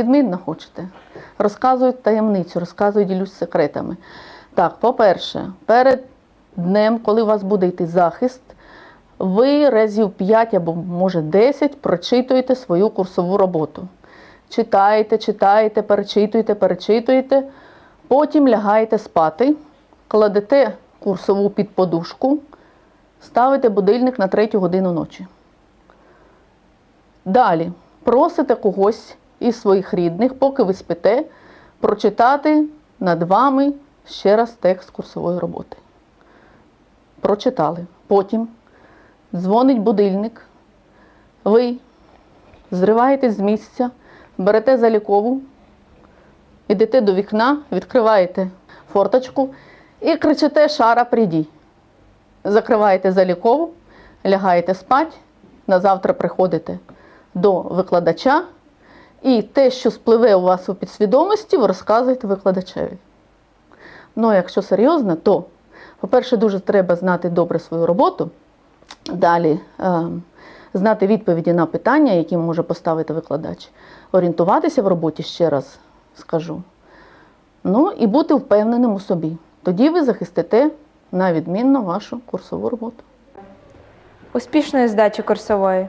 відмінно хочете. Розказую таємницю, розказую, ділюсь секретами. Так, по-перше, перед днем, коли у вас буде йти захист, ви разів 5 або може 10 прочитуєте свою курсову роботу. Читаєте, читаєте, перечитуєте, перечитуєте, потім лягаєте спати, кладете курсову під подушку, ставите будильник на 3 годину ночі. Далі просите когось із своїх рідних, поки ви спите, прочитати над вами ще раз текст курсової роботи. Прочитали. Потім дзвонить будильник, ви зриваєтесь з місця, берете залікову, йдете до вікна, відкриваєте форточку і кричите Шара, прийді. Закриваєте залікову, лягаєте спать, на завтра приходите до викладача, і те, що спливе у вас у підсвідомості, ви розказуєте викладачеві. Ну, якщо серйозно, то, по-перше, дуже треба знати добре свою роботу. Далі е, знати відповіді на питання, які може поставити викладач, орієнтуватися в роботі, ще раз скажу. Ну і бути впевненим у собі. Тоді ви захистите на відмінно вашу курсову роботу. Успішної здачі курсової.